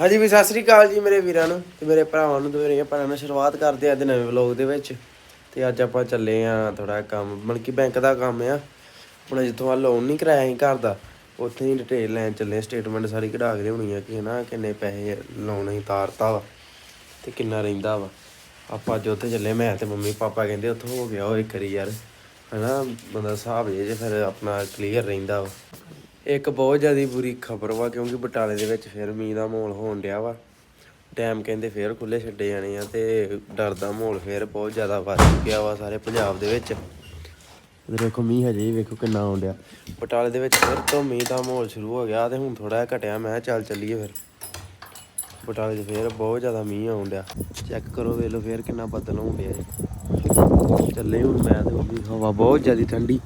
ਹਾਂਜੀ ਵੀ ਸਤਿ ਸ੍ਰੀ ਅਕਾਲ ਜੀ ਮੇਰੇ ਵੀਰਾਂ ਨੂੰ ਤੇ ਮੇਰੇ ਭਰਾਵਾਂ ਨੂੰ ਤੇ ਮੇਰੀਆਂ ਭੈਣਾਂ ਨੂੰ ਸ਼ੁਰੂਆਤ ਕਰਦੇ ਆ ਅੱਜ ਨਵੇਂ ਵਲੌਗ ਦੇ ਵਿੱਚ। ਤੇ ਅੱਜ ਆਪਾਂ ਚੱਲੇ ਆ ਥੋੜਾ ਕੰਮ, ਮਤਲਬ ਕਿ ਬੈਂਕ ਦਾ ਕੰਮ ਆ। ਹੁਣ ਜਿੱਥੋਂ ਆ ਲੋਨ ਨਹੀਂ ਕਰਾਇਆ ਸੀ ਘਰ ਦਾ। ਉੱਥੇ ਹੀ ਡਿਟੇਲ ਲੈਣ ਚੱਲੇ ਸਟੇਟਮੈਂਟ ਸਾਰੀ ਕਢਾ ਕੇ ਲਿਆਉਣੀ ਆ ਕਿ ਹਨਾ ਕਿੰਨੇ ਪੈਸੇ ਲੋਨ ਅਸੀਂ ਤਾਰਤਾ ਵਾ ਤੇ ਕਿੰਨਾ ਰਹਿੰਦਾ ਵਾ। ਆਪਾਂ ਅੱਜ ਉੱਥੇ ਚੱਲੇ ਮੈਂ ਤੇ ਮੰਮੀ ਪਾਪਾ ਕਹਿੰਦੇ ਉੱਥੋਂ ਹੋ ਗਿਆ ਉਹ ਇੱਕ ਵਾਰੀ ਯਾਰ। ਹਨਾ ਬੰਦਾ ਹਿਸਾਬ ਜੇ ਜੇ ਫਿਰ ਆਪਣਾ ਕਲੀਅਰ ਰਹਿੰਦਾ ਵਾ। ਇੱਕ ਬਹੁਤ ਜ਼ਿਆਦਾ ਬੁਰੀ ਖਬਰ ਵਾ, ਕਿਉਂਕਿ ਬਟਾਲੇ ਦੇ ਵਿੱਚ ਫਿਰ ਮੀਂਹ ਦਾ ਮਾਹੌਲ ਹੋਣ ਡਿਆ ਵਾ। ਡੈਮ ਕਹਿੰਦੇ ਫੇਰ ਖੁੱਲੇ ਛੱਡੇ ਜਾਣੇ ਆ ਤੇ ਡਰ ਦਾ ਮਾਹੌਲ ਫੇਰ ਬਹੁਤ ਜ਼ਿਆਦਾ ਵੱਧ ਚੁੱਕਿਆ ਵਾ ਸਾਰੇ ਪੰਜਾਬ ਦੇ ਵਿੱਚ। ਦੇਖੋ ਮੀਂਹ ਹਜੇ ਵੀ ਵੇਖੋ ਕਿੰਨਾ ਆਉਣ ਡਿਆ। ਬਟਾਲੇ ਦੇ ਵਿੱਚ ਫਿਰ ਤੋਂ ਮੀਂਹ ਦਾ ਮਾਹੌਲ ਸ਼ੁਰੂ ਹੋ ਗਿਆ ਤੇ ਹੁਣ ਥੋੜਾ ਜਿਹਾ ਘਟਿਆ, ਮੈਂ ਕਿਹਾ ਚੱਲ ਚੱਲੀਏ ਫਿਰ। ਬਟਾਲੇ 'ਚ ਫੇਰ ਬਹੁਤ ਜ਼ਿਆਦਾ ਮੀਂਹ ਆਉਣ ਡਿਆ। ਚੈੱਕ ਕਰੋ ਵੇਖ ਲਓ ਫੇਰ ਕਿੰਨਾ ਬੱਦਲ ਹੋਣ ਡਿਆ ਜੀ। ਚੱਲੇ ਹੁਣ ਮੈਂ ਤੇ ਮੰਮੀ ਹਵਾ ਬਹੁਤ ਜ਼ਿਆਦਾ ਠੰਡੀ।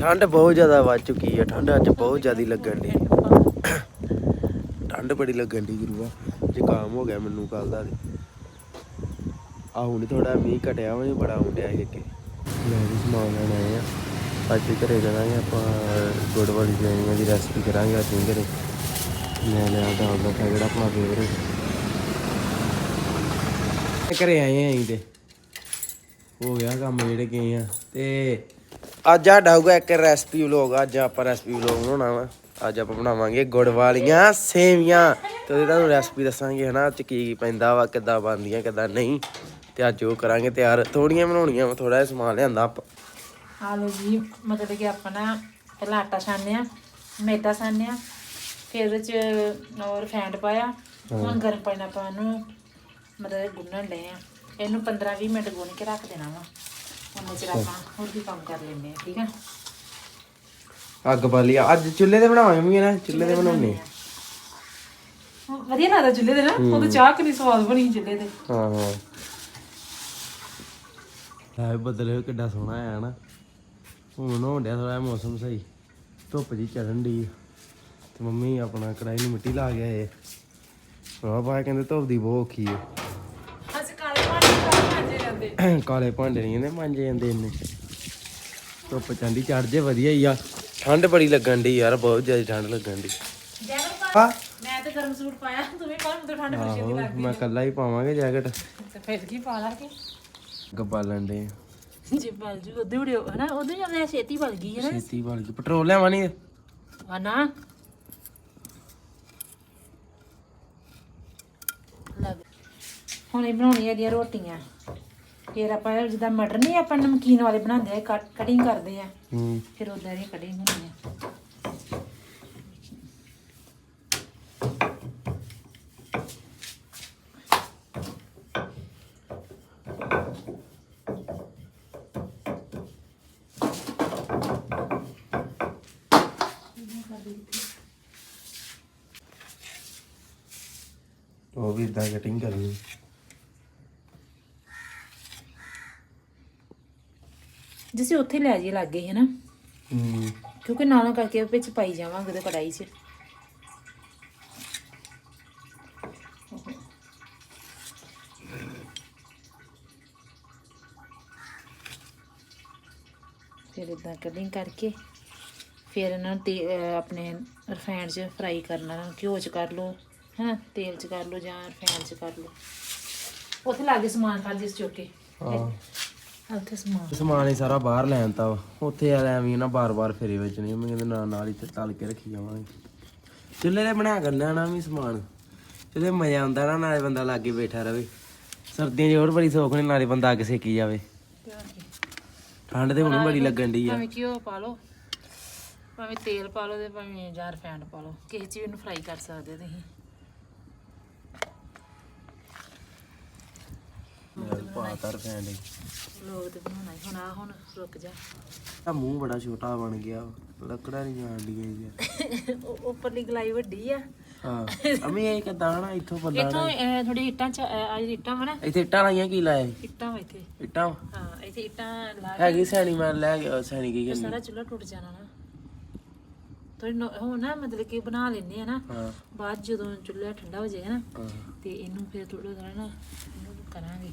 ਠੰਡ ਬਹੁਤ ਜ਼ਿਆਦਾ ਵੱਧ ਚੁੱਕੀ ਹੈ ਠੰਡ ਅੱਜ ਬਹੁਤ ਜ਼ਿਆਦਾ ਲੱਗਣ ਦੀ ਠੰਡ ਬੜੀ ਲੱਗਣ ਦੀ ਗੁਰੂਆ, ਜ਼ੁਕਾਮ ਹੋ ਗਿਆ ਮੈਨੂੰ ਕੱਲ ਦਾ ਆ ਹੁਣ ਥੋੜਾ ਮੀਂਹ ਘਟਿਆ ਵਾ ਬੜਾ ਆਉਂਦਿਆ ਸੀ ਅੱਗੇ। ਮੈਂ ਵੀ ਸਮਾਨ ਲੈਣ ਆਏ ਆ। ਅੱਜ ਵੀ ਘਰੇ ਜਾਵਾਂਗੇ, ਆਪਾਂ ਗੁੜ ਵਾਲੀ ਜੈਨੀਆਂ ਦੀ ਰੈਸਪੀ ਕਰਾਂਗੇ ਅੱਜ ਘਰੇ। ਮੈਂ ਲਿਆ ਦਾ ਜਿਹੜਾ ਆਪਣਾ ਫੇਵਰੇਟ ਘਰੇ ਆਏ ਆਂ ਤੇ। ਹੋ ਗਿਆ ਕੰਮ ਜਿਹੜੇ ਗਏ ਆ। ਤੇ ਅੱਜ ਸਾਡਾ ਹੋਊਗਾ ਇੱਕ ਰੈਸਪੀ ਵਲੋਗ ਅੱਜ ਆਪਾਂ ਰੈਸਪੀ ਵਲੋਗ ਬਣਾਉਣਾ ਵਾ। ਅੱਜ ਆਪਾਂ ਬਣਾਵਾਂਗੇ ਗੁੜ ਵਾਲੀਆਂ ਸੇਵੀਆਂ। ਤੇ ਉਹਦੀ ਤੁਹਾਨੂੰ ਰੈਸਪੀ ਦੱਸਾਂਗੇ ਹਨਾ ਚ ਕੀ ਕੀ ਪੈਂਦਾ ਵਾ ਕਿੱਦਾਂ ਬਣਦੀਆਂ ਕਿੱਦਾਂ ਨਹੀਂ। ਤੇ ਅੱਜ ਉਹ ਕਰਾਂਗੇ ਤਿਆਰ। ਥੋੜੀਆਂ ਬਣਾਉਣੀਆਂ ਵਾ ਥੋੜਾ ਜਿਹਾ ਸਮਾਨ ਲਿਆਂਦਾ ਆਪਾਂ। ਆ ਲਓ ਜੀ ਮਤਲਬ ਕਿ ਆਪਣਾ ਪਹਿਲਾਂ ਆਟਾ ਛਾਣਿਆ ਮੈਦਾ ਛਾਣਿਆ ਫਿਰ ਉਹਦੇ ਚ ਫੈਂਟ ਪਾਇਆ। ਹੁਣ ਗਰਮ ਪਾਣੀ ਨਾਲ ਆਪਾਂ ਇਹਨੂੰ ਮਤਲਬ ਗੁੰਨਣ ਲਏ ਆ। ਇਹਨੂੰ 15 20 ਮਿੰਟ ਗੁੰਨ ਕੇ ਰੱਖ ਦੇਣਾ ਵਾ। ਉਹਨਾਂ ਚਿਰ ਆਪਾਂ ਹੋਰ ਵੀ ਕੰਮ ਕਰ ਲੈਂਦੇ ਆ ਠੀਕ ਆ? ਅੱਗ ਬਾਲੀ ਆ। ਅੱਜ ਚੁੱਲ੍ਹੇ ਤੇ ਬਣਾਵਾਂਗੇ ਵੀ ਨਾ ਚੁੱਲ੍ਹੇ ਤੇ ਬਣਾਉਣੇ ਵਧੀਆ ਲੱਗਦਾ ਚੁੱਲ੍ਹੇ ਦੇ ਨਾ। ਉਹ ਤਾਂ ਚਾਹ ਕਿੰਨੀ ਸਵਾਦ ਬਣੀ ਚੁੱਲ੍ਹੇ ਤੇ। ਹਾਂ ਹਾਂ। ਹੈ ਬਦਲੇ ਕਿੱਡਾ ਸੋਹਣਾ ਆਇਆ ਨਾ। ਹੁਣ ਹੋਣ ਡਿਆ ਥੋੜਾ ਮੌਸਮ ਸਹੀ। ਧੁੱਪ ਜੀ ਚੜਨ ਦੀ ਤੇ ਮੰਮੀ ਆਪਣਾ ਕੜਾਈ ਨੂੰ ਮਿੱਟੀ ਲਾ ਗਿਆ ਏ ਆ ਬਾਈ ਕਹਿੰਦੇ ਧੁੱਪ ਦੀ ਬਹੁਤ ਔਖੀ ਏ ਕਾਲੇ ਭਾਂਡੇ ਨਹੀਂ ਇਹਨੇ ਮਾਂਜੇ ਜਾਂਦੇ ਇੰਨੇ। ਧੁੱਪ ਚੰਡੀ ਚੜ ਜੇ ਵਧੀਆ ਹੀ ਆ। ਠੰਡ ਬੜੀ ਲੱਗਣ ਦੀ ਯਾਰ ਬਹੁਤ ਜ਼ਿਆਦਾ ਠੰਡ ਲੱਗਣ ਦੀ ਮੈਂ ਤਾਂ ਗਰਮ ਸੂਟ ਪਾਇਆ ਤੂੰ ਵੀ ਪਾ ਮੈਨੂੰ ਤਾਂ ਠੰਡ ਬੜੀ ਆਹੋ ਛੇਤੀ ਮੈਂ ਕੱਲਾ ਹੀ ਪਾਵਾਂਗੇ ਜੈਕਟ। ਲੱਗਦੀ ਤੇ ਫਿਰ ਕੀ ਪਾ ਲਾ ਕੇ? ਗੱਬਾ ਲੰਡੇ ਜੇ ਬਲ ਜੂ ਉਹਦੇ ਵੀਡੀਓ ਹਨਾ ਉਹਦੇ ਜਾਂਦੇ ਛੇਤੀ ਬਲ ਗਈ ਹੈ ਨਾ। ਛੇਤੀ ਬਣ ਗਈ ਪੈਟਰੋਲ ਲਿਆਵਾਂ ਨਹੀਂ ਹੁਣ ਇਹ ਬਣਾਉਣੀਆਂ ਦੀਆਂ ਰੋਟੀਆਂ। ਫਿਰ ਆਪਾਂ ਜਿੱਦਾਂ ਮਟਰ ਨਹੀਂ ਆਪਾਂ ਨਮਕੀਨ ਵਾਲੇ ਬਣਾਉਂਦੇ ਆ ਕਟਿੰਗ ਕਰਦੇ ਆ। ਹੂੰ। ਫਿਰ ਉਦਾਂ ਦੀ ਕਟਿੰਗ ਹੁੰਦੀ ਆ। ਉਹ ਵੀ ਇਦਾਂ ਕਟਿੰਗ ਕਰਨੀ। ਜਿਸੇ ਉੱਥੇ ਲੈ ਜੀ ਲੱਗੇ ਹੈ ਨਾ ਹੂੰ। ਕਿਉਂਕਿ ਨਾਲੋਂ ਕਰਕੇ ਵਿੱਚ ਪਾਈ ਜਾਵਾਂਗੇ ਉਹਦੇ ਕੜਾਈ 'ਚ। ਫਿਰ ਇਦਾਂ ਕਟਿੰਗ ਕਰਕੇ ਫਿਰ ਇਹਨਾਂ ਨੂੰ ਤੇ ਆਪਣੇ ਰਿਫਾਈਨਡ 'ਚ ਫਰਾਈ ਕਰਨਾ ਇਹਨਾਂ ਨੂੰ ਘਿਓ 'ਚ ਕਰ ਲਓ ਹੈਨਾ? ਤੇਲ 'ਚ ਕਰ ਲਓ ਜਾਂ ਰਿਫਾਈਨਡ 'ਚ ਕਰ ਲਓ। ਉੱਥੇ ਲਾਗੇ ਸਮਾਨ ਕਰ ਜਿਸ ਚੋਕੇ। ਹਾਂ। ਉੱਥੇ ਸਮਾਨ। ਸਮਾਨ ਹੀ ਸਾਰਾ ਬਾਹਰ ਵਾ। ਉੱਥੇ ਆ ਐਵੇਂ ਨਾ ਬਾਰ-ਬਾਰ ਫੇਰੇ ਵਿੱਚ ਨਹੀਂ ਮੈਂ ਕਹਿੰਦਾ ਨਾਲ ਨਾਲ ਹੀ ਤੇ ਤਲ ਕੇ ਰੱਖੀ ਜਾਵਾਂਗੇ। ਚੁੱਲ੍ਹੇ ਤੇ ਬਣਾ ਕਰ ਲੈਣਾ ਵੀ ਸਮਾਨ। ਚੁੱਲ੍ਹੇ ਮਜ਼ਾ ਆਉਂਦਾ ਨਾ ਨਾਲੇ ਬੰਦਾ ਲਾਗੇ ਬੈਠਾ ਰਵੇ। ਸਰਦੀਆਂ 'ਚ ਹੋਰ ਬੜੀ ਸੌਖ ਨੇ ਨਾਲੇ ਬੰਦਾ ਅੱਗ ਸੇਕੀ ਜਾਵੇ। ਠੰਡ ਤੇ ਹੁਣ ਬੜੀ ਲੱਗਣ ਦੀ ਆ। ਭਾਵੇਂ ਘਿਓ ਪਾ ਲਓ ਭਾਵੇਂ ਤੇਲ ਪਾ ਲਓ ਤੇ ਭਾਵੇਂ ਜਾਂ ਰਿਫਾਈਨਡ ਪਾ ਲਓ। ਕਿਸੇ ਚੀਜ਼ ਨੂੰ ਫਰਾਈ ਕਰ ਸਕਦੇ ਹੋ ਤੁਸੀਂ। ਪਾਤਾ ਰਫੈਂਡ ਲੋਕ ਤੇ ਬਣਾਉਣਾ ਹੀ ਹੁਣ ਆ ਹੁਣ ਰੁਕ ਜਾ। ਆ ਮੂੰਹ ਬੜਾ ਛੋਟਾ ਬਣ ਗਿਆ ਲੱਕੜਾਂ ਨਹੀਂ ਜਾਣ ਡੀਆਂ ਯਾਰ ਉਹ- ਉੱਪਰਲੀ ਗਲਾਈ ਵੱਡੀ ਆ। ਹਾਂ ਅਮੀ ਇਹ ਕਿਦਾਂ ਨਾ ਇੱਥੋਂ ਬੰਦਾ ਇੱਥੋਂ ਥੋੜੀ ਇੱਟਾਂ ਚ ਆ ਇੱਟਾਂ ਵਾ ਨਾ। ਇੱਥੇ ਇੱਟਾਂ ਲਾਈਆਂ ਕੀ ਲਾਇਆ ਇੱਟਾਂ ਵਾ ਇੱਥੇ। ਇੱਟਾਂ ਹਾਂ ਇੱਥੇ ਇੱਟਾਂ ਲਾ ਕੇ। ਹੈਗੀ ਸੈਣੀ ਮੈਂ ਲੈ ਗਿਆ ਸੈਣੀ ਕੀ ਕਰਨੀ? ਸਾਰਾ ਚੁੱਲ੍ਹਾ ਟੁੱਟ ਜਾਣਾ ਨਾ। ਥੋੜੀ ਹੁਣ ਨਾ ਮਤਲਬ ਕਿ ਬਣਾ ਲੈਨੇ ਆ ਨਾ। ਹਾਂ। ਬਾਅਦ 'ਚ ਜਦੋਂ ਚੁੱਲ੍ਹਾ ਠੰਡਾ ਹੋ ਜਾਏਗਾ ਨਾ ਹਾਂ। ਤੇ ਇਹਨੂੰ ਫਿਰ ਥੋੜਾ ਥੋੜਾ ਨਾ ਇਹਨੂੰ ਕਰਾਂਗੇ।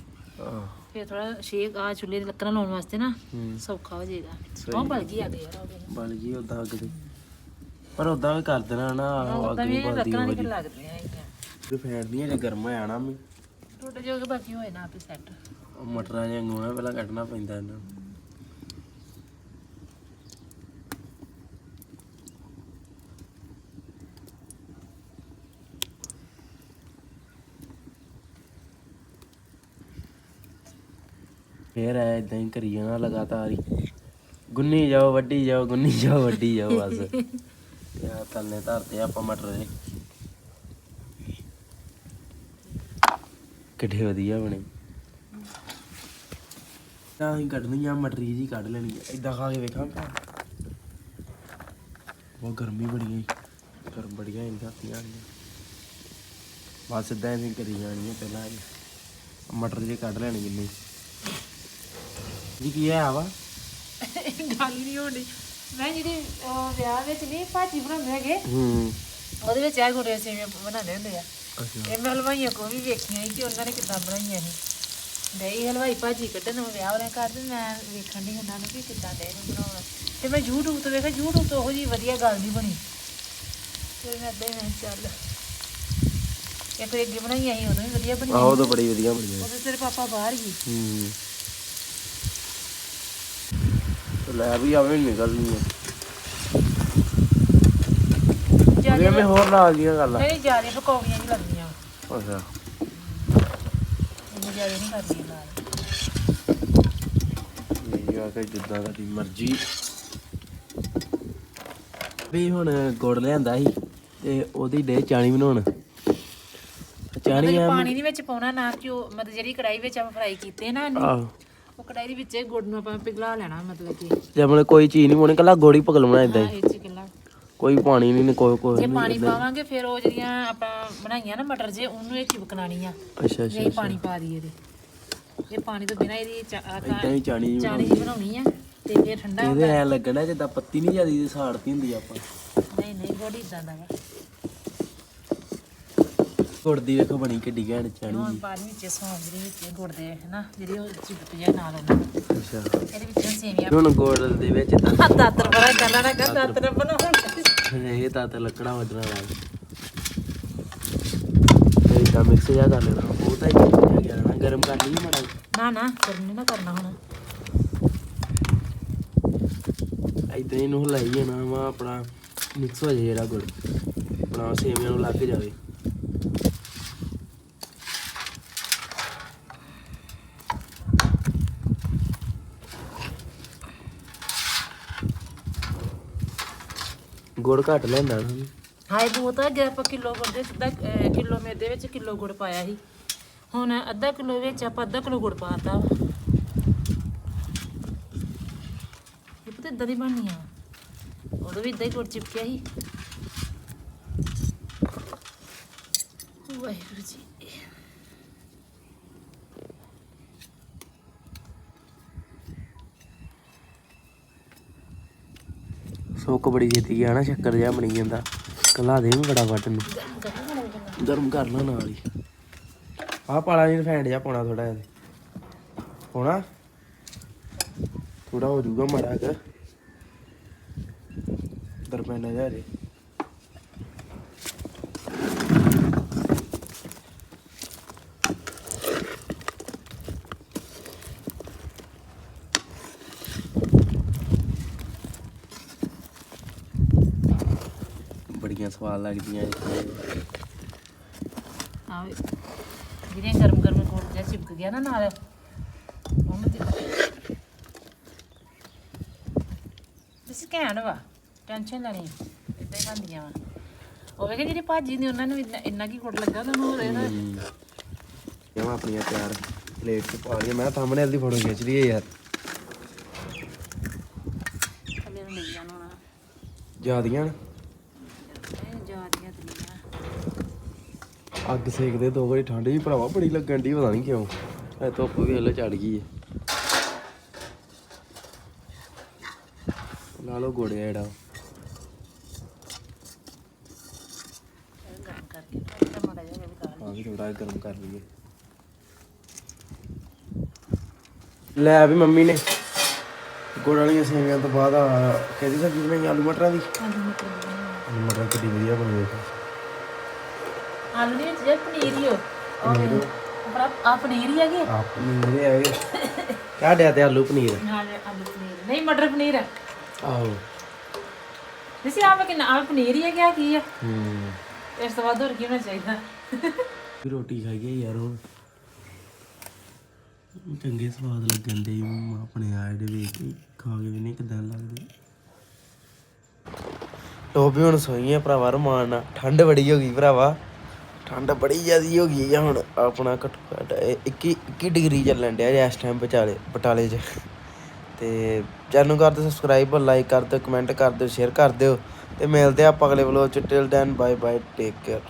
ਫਿਰ ਥੋੜਾ ਸ਼ੇਕ ਆ ਚੁੱਲ੍ਹੇ ਦੀ ਲੱਕੜਾਂ ਲਾਉਣ ਵਾਸਤੇ ਨਾ ਹੂੰ। ਸੌਖਾ ਹੋ ਜਾਏਗਾ। ਉਹ ਬਲ ਗਈ ਅੱਗ ਯਾਰ ਉਹਦੇ ਬਣ ਗਈ ਉਦਾਂ ਅੱਗ ਤੇ। ਪਰ ਉਦਾਂ ਵੀ ਕਰ ਦੇਣਾ ਨਾ ਉਹ ਅੱਗ ਨਹੀਂ ਵੀ ਬਲਦੀ ਲੱਕੜਾਂ ਉਹ ਨਹੀਂ ਜੀ। ਲੱਗਦੀਆਂ ਹੈਗੀਆਂ। ਤੇ ਫੈਨ ਨਹੀਂ ਅਜੇ ਗਰਮ ਹੋਇਆ ਨਾ ਮੈਂ ਟੁੱਟ ਜਾਓਗੇ ਬਾਕੀ ਹੋਏ ਨਾ ਆਪੇ ਸੈੱਟ ਉਹ ਮਟਰਾਂ ਜਾਂ ਗੂਣਾ ਪਹਿਲਾਂ ਕੱਢਣਾ ਪੈਂਦਾ ਇਹਨਾਂ ਨੂੰ। ਫੇਰ ਐ ਇਦਾਂ ਹੀ ਕਰੀ ਜਾਣਾ ਲਗਾਤਾਰ ਹੀ। ਗੁੰਨੀ ਜਾਓ, ਵੱਡੀ ਜਾਓ, ਗੁੰਨੀ ਜਾਓ, ਵੱਡੀ ਜਾਓ ਬਸ। ਤੇ ਆ ਥੱਲੇ ਧਰਤੇ ਆਪਾਂ ਮਟਰ ਦੇ। ਕਿੱਡੇ ਵਧੀਆ ਬਣੇ। ਤਾਂ ਹੀ ਕੱਢਣੀ ਆ, ਮਟਰੀ ਜੀ ਕੱਢ ਲੈਣੀ ਆ। ਇਦਾਂ ਖਾ ਕੇ ਵੇਖਾਂ ਭਰਾ ਬਹੁਤ ਗਰਮੀ ਬੜੀ ਹੈ ਗਰਮ ਬੜੀਆਂ ਇੰਦਾ ਤੀਆਂ ਬਸ ਇਦਾਂ ਹੀ ਕਰੀ ਜਾਣੀ ਹੈ ਪਹਿਲਾਂ ਮਟਰ ਜੇ ਕੱਢ ਲੈਣੀ ਕਿੰਨੀ ਜੀ ਕੀ ਹੈ ਆਵਾ? ਗੱਲ ਹੀ ਨਹੀਂ ਹੋਣੀ। ਮੈਂ ਜਿਹੜੀ ਵਿਆਹ ਵਿੱਚ ਨਹੀਂ ਭਾਜੀ ਬਣਾਉਂਦੇ ਹੈਗੇ ਹੂੰ। ਉਹਦੇ ਵਿੱਚ ਆ ਗੁੜੇ ਸੇਵੀਆਂ ਬਣਾਉਂਦੇ ਹੁੰਦੇ ਆ। ਅੱਛਾ। ਇਹ ਮੈਂ ਹਲਵਾਈਆਂ ਕੋ ਵੀ ਵੇਖੀਆਂ ਸੀ ਕਿ ਉਹਨਾਂ ਨੇ ਕਿੱਦਾਂ ਬਣਾਈਆਂ ਸੀ। ਡਈ ਹਲਵਾਈ ਭਾਜੀ ਕੱਢਣ ਨੂੰ ਵਿਆਹ ਘਰ ਤੇ ਮੈਂ ਵੇਖਣ ਦੀ ਉਹਨਾਂ ਨੂੰ ਕਿ ਕਿੱਦਾਂ ਦੇ ਨੂੰ ਬਣਾਉਣਾ। ਤੇ ਮੈਂ YouTube ਤੋਂ ਵੇਖਿਆ YouTube ਤੋਂ ਉਹ ਜੀ ਵਧੀਆ ਗੱਲ ਨਹੀਂ ਬਣੀ। ਤੇ ਮੈਂ ਅੱਧੇ ਮੈਂ ਕਿਹਾ ਚੱਲ ਇੱਕ ਵਾਰੀ ਅੱਗੇ ਬਣਾਈਆਂ ਸੀ ਉਦੋਂ ਵੀ ਵਧੀਆ ਬਣੀਆਂ ਆਹੋ ਤਾਂ ਬੜੀ ਵਧੀਆ ਬਣੀ ਹੈ ਉਦੋਂ ਤੇਰੇ ਪਾਪਾ ਬਾਹਰ ਹੀ। ਹੂੰ ਤੇ ਲੈ ਵੀ ਆਵੇਂ ਨਿਕਲਣੀ ਹੈ ਉਹਦੇ ਮੈਂ ਹੋਰ ਨਾਲ ਦੀਆਂ ਗੱਲਾਂ। ਨਹੀਂ ਜ਼ਿਆਦਾ ਪਕੌੜੀਆਂ ਨਹੀਂ ਲੱਗਦੀਆਂ ਅੱਛਾ। ਇੰਨੀ ਜ਼ਿਆਦਾ ਨਹੀਂ ਕਰਦੀਆਂ ਨਾਲ। ਇਹ ਆ ਕਿ ਜਿੱਦਾਂ ਦਾ ਦੀ ਮਰਜ਼ੀ। ਵੀ ਹੁਣ ਗੁੜ ਲਿਆਂਦਾ ਸੀ ਤੇ ਉਹਦੀ ਡੇ ਚਾਣੀ ਬਣਾਉਣ। ਚਾਣੀ ਪਾਣੀ ਨਹੀਂ ਵਿੱਚ ਪਾਉਣਾ ਨਾ ਕਿ ਉਹ ਮਤਲਬ ਜਿਹੜੀ ਕੜਾਈ ਵਿੱਚ ਆਪਾਂ ਫਰਾਈ ਕੀਤੇ ਨਾ ਉਹ ਕੜਾਈ ਦੇ ਵਿੱਚ ਇਹ ਗੁੜ ਨੂੰ ਆਪਾਂ ਪਿਘਲਾ ਲੈਣਾ ਮਤਲਬ ਕਿ ਜੇ ਮਤਲਬ ਕੋਈ ਚੀਜ਼ ਨਹੀਂ ਪਾਉਣੀ ਕੱਲਾ ਗੋੜੀ ਪਗਲਣਾ ਇਦਾਂ ਹਾਂ। ਹੀ ਇਹ ਚ ਕਿੱਲਾ। ਕੋਈ ਪਾਣੀ ਨਹੀਂ ਕੋਈ ਕੋਈ ਜੇ ਨਹੀਂ ਪਾਣੀ ਪਾਵਾਂਗੇ ਫਿਰ ਉਹ ਜਿਹੜੀਆਂ ਆਪਾਂ ਬਣਾਈਆਂ ਨਾ ਮਟਰ ਜੇ ਉਹਨੂੰ ਇਹ ਚਿਪਕਣਾਣੀ ਆ। ਅੱਛਾ ਜੇ ਅੱਛਾ। ਪਾਣੀ ਪਾ ਦਈਏ ਇਹਦੇ। ਇਹ ਪਾਣੀ ਤੋਂ ਬਿਨਾਂ ਇਹਦੀ ਚਾ- ਆਹ ਇਦਾਂ ਹੀ ਚਾਣੀ ਜਿਹੀ ਚਾਣੀ ਜਿਹੀ ਬਣਾਉਣੀ ਆ ਤੇ ਫਿਰ ਠੰਡਾ ਇਹਦੇ ਐ ਲੱਗਣਾ ਜਿੱਦਾਂ ਪੱਤੀ ਨਹੀਂ ਜਾਂਦੀ ਤੇ ਸਾੜਤੀ ਹੁੰਦੀ ਆ ਆਪਾਂ। ਨਹੀਂ ਨਹੀਂ ਗੋੜੀ ਇਦਾਂ ਦਾ ਵਾ। ਗੁੜ ਦੀ ਵੇਖੋ ਬਣੀ ਕਿੱਡੀ ਘੈਂਟ ਚਾਣੀ ਹੁਣ ਬਾਅਦ ਵਿੱਚ ਸੌਂਫ ਦੇ ਵਿੱਚ ਗੁੜ ਦੇ ਹਨਾ? ਜਿਹੜੀ ਉਹ ਚਿਪਕ ਜਾ ਨਾਲ ਉਹਨਾਂ। ਅੱਛਾ। ਇਹਦੇ ਵਿੱਚ ਸੇਵੀਆਂ ਹੁਣ ਗੁੜ ਦੇ ਵਿੱਚ ਤਾਂ ਦਾਤਰ ਬੜਾ ਕਰਨਾ ਨਾ ਕਰ ਦਾਤਰ ਬਣਾਉਣ। ਇਹ ਤਾਂ ਤੇ ਲੱਕੜਾਂ ਵੱਜਣਾ ਨਾਲ ਤੇ ਇਦਾਂ ਮਿਕਸ ਜਿਹਾ ਕਰ ਲੈਣਾ। ਉਹ ਤਾਂ ਹੀ ਗਿਆ ਨਾ ਗਰਮ ਕਰ ਲਈ ਮਾੜਾ ਜਿਹਾ। ਨਾ ਨਾ ਕਰਨੀ ਨਾ ਕਰਨਾ ਹੁਣ। ਏਦਾਂ ਇਹਨੂੰ ਹਿਲਾਈ ਜਾਣਾ ਵਾ ਆਪਣਾ ਮਿਕਸ ਹੋ ਜਾਏ ਜਿਹੜਾ ਗੁੜ। ਆਪਣਾ ਸੇਵੀਆਂ ਨੂੰ ਲੱਗ ਜਾਵੇ। ਗੁੜ ਘੱਟ ਲੈਂਦਾ ਨਾ ਹਾਏ ਬਹੁਤ ਆ। ਗਿਆ ਆਪਾਂ ਕਿਲੋ ਗੁੜ ਦੇ ਸਿੱਧਾ ਅਹ, ਕਿਲੋ ਮੈਦੇ ਵਿੱਚ ਕਿਲੋ ਗੁੜ ਪਾਇਆ ਸੀ। ਹੁਣ ਅੱਧਾ ਕਿਲੋ ਵਿੱਚ ਆਪਾਂ ਅੱਧਾ ਕਿਲੋ ਗੁੜ ਪਾਤਾ ਇਹ ਪਤਾ ਇਦਾਂ ਦੀ ਬਣਨੀ ਆ। ਉਦੋਂ ਵੀ ਇਦਾਂ ਹੀ ਗੁੜ ਚਿਪਕਿਆ ਸੀ। ਵਾਹਿਗੁਰੂ ਜੀ। ਸੁੱਕ ਬੜੀ ਛੇਤੀ ਗਿਆ ਨਾ, ਸ਼ੱਕਰ ਜਿਹਾ ਬਣੀ ਜਾਂਦਾ। ਕਲਾ ਦੇ ਵੀ ਬੜਾ ਵੱਟ ਨੂੰ ਗਰਮ ਕਰ ਲਾ ਨਾਲ ਹੀ। ਆਹ ਪਾਲਾ ਜੀ ਰਿਫਾਈਂਡ ਜਿਹਾ ਪਾਉਣਾ ਥੋੜਾ ਜਿਹਾ। ਹੋਣਾ ਥੋੜਾ ਹੋ ਜਾਊਗਾ ਮਾੜਾ ਕਰ ਦਰਮਿਆਨਾ ਜਿਹਾ ਜੇ ਬੜੀਆਂ ਸਵਾਦ ਲੱਗਦੀਆਂ ਆਵੇ ਜਿਹੜੀਆਂ ਗਰਮ ਗਰਮ ਗੁੜ ਜਿਹਾ ਚਿਪਕ ਗਿਆ ਨਾ ਨਾਲ ਉਹਨੂੰ ਤੇ ਤੁਸੀਂ ਕਹਿਣ ਵਾ ਟੈਨਸ਼ਨ ਲੈਣੀ ਇਦਾਂ ਹੀ ਖਾਂਦੀਆਂ ਵਾ। ਉਹ ਵੇਖੇ ਜਿਹੜੀ ਭਾਜੀ ਨੇ ਉਹਨਾਂ ਨੂੰ ਇੰਨਾ- ਇੰਨਾ ਕੀ ਗੁੜ ਲੱਗਾ ਉਹਨਾਂ ਨੂੰ ਹੋਰ ਇਹਦਾ ਇਹ ਆਪਣੀਆਂ ਤਿਆਰ ਪਲੇਟ 'ਚ ਪਾ ਲਈਏ ਮੈਂ ਥੰਬਨੇਲ ਦੀ ਫੋਟੋ ਖਿੱਚ ਲਈ ਹੈ ਯਾਰ। ਥੱਲੇ ਨੂੰ ਲਈ ਜਾਣਾ ਹੋਣਾ। ਜਿਆਦੀਆਂ ਇਹ ਅੱਗ ਸੇਕਦੇ ਦੋ ਵਾਰੀ ਠੰਡ ਜੀ ਭਰਾਵਾ ਬੜੀ ਲੱਗਣ ਦੀ ਪਤਾ ਨਹੀਂ ਕਿਉਂ। ਐ ਧੁੱਪ ਵੀ ਹਲੇ ਚੜ ਗਈ ਹੈ ਲਾ ਲਓ ਗੋੜਿਆ ਜਿਹੜਾ। ਆ ਵੀ ਥੋੜਾ ਗਰਮ ਕਰ ਲਈਏ ਲੈ ਵੀ ਮੰਮੀ ਨੇ। ਗੁੜ ਵਾਲੀਆਂ ਸੇਵੀਆਂ ਤੋਂ ਬਾਅਦ ਕਿਹਦੀ ਸਬਜ਼ੀ ਬਣਾਈ ਆਲੂ ਮਟਰਾਂ ਦੀ? ਆਲੂ ਮਟਰ ਬਣਾਉਣੇ। ਆਲੂ ਮਟਰ ਕਿੱਡੀ ਵਧੀਆ ਬਣੀ ਦੇਖੋ ਆਲੂ ਨਹੀਂ ਵਿੱਚ ਜੇ ਪਨੀਰ ਹੀ ਹੋ ਉਹ ਪਰ ਆ- ਆ ਪਨੀਰ ਹੀ ਹੈਗੇ। ਆ ਪਨੀਰ ਹੈਗੇ। ਕਾਢਿਆ ਤੇ ਆਲੂ ਪਨੀਰ। ਨਾਲ ਆਲੂ ਪਨੀਰ। ਨਹੀਂ ਮਟਰ ਪਨੀਰ। ਹੈ ਆਹੋ। ਜਿਸੇ ਆਪ ਕਿੰਨਾ ਆ ਪਨੀਰ ਹੀ ਹੈ ਕਿਆ ਕੀ ਹੈ? ਹੂੰ। ਇਸ ਤੋਂ ਬਾਅਦ ਹੋਰ ਕੀ ਹੋਣਾ ਚਾਹੀਦਾ? ਵੀ ਰੋਟੀ ਖਾਈਏ ਯਾਰ ਹੁਣ ਚੰਗੇ ਸਵਾਦ ਲੱਗਣ ਦੇ ਆਪਣੇ ਆਏ ਦੇ ਵੇਖ ਕੇ ਖਾ ਕੇ ਵੀ ਨਹੀਂ ਕਿਦਾਂ ਲੱਗਦੇ। ਟੋ ਵੀ ਹੁਣ ਸੋਈਏ ਭਰਾਵਾ ਰਮਾਨ ਠੰਡ ਬੜੀ ਹੋ ਗਈ ਭਰਾਵਾ। ਠੰਡ ਬੜੀ ਜ਼ਿਆਦੀ ਹੋ ਗਈ ਆ ਹੁਣ, ਆਪਣਾ ਘੱਟੋ ਘੱਟ ਇਹ 21 21 ਡਿਗਰੀ ਚੱਲਣ ਡਿਆ ਇਸ ਟਾਈਮ ਬਚਾਲੇ, ਬਟਾਲੇ 'ਚ। ਤੇ ਚੈਨਲ ਕਰ ਦਿਓ ਸਬਸਕ੍ਰਾਈਬ ਲਾਈਕ ਕਰ ਦਿਓ ਕਮੈਂਟ ਕਰ ਦਿਓ ਸ਼ੇਅਰ ਕਰ ਦਿਓ। ਤੇ ਮਿਲਦੇ ਆ ਆਪਾਂ ਅਗਲੇ ਵਲੋਗ ਚ। Till then bye bye take care